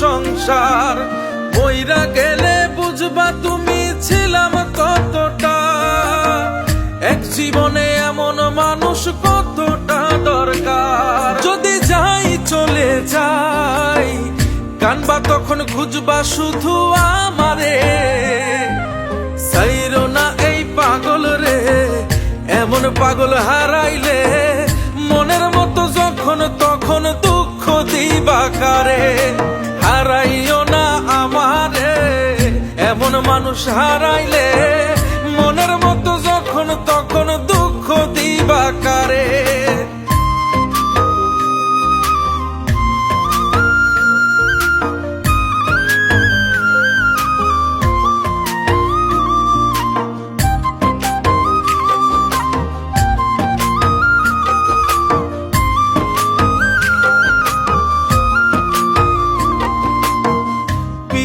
সংসার। মইরা গেলে বুঝবা তুমি ছিলাম কতটা। এক জীবনে এমন মানুষ কতটা দরকার। যদি যাই চলে যাই, কানবা তখন খুঁজবা শুধু আমারে। সাইরো না এই পাগল রে, এমন পাগল হারাইলে মনের মতো যখন, তখন দুঃখ দিবা কারে। হারাইও না আমারে এমন মানুষ হারাইলে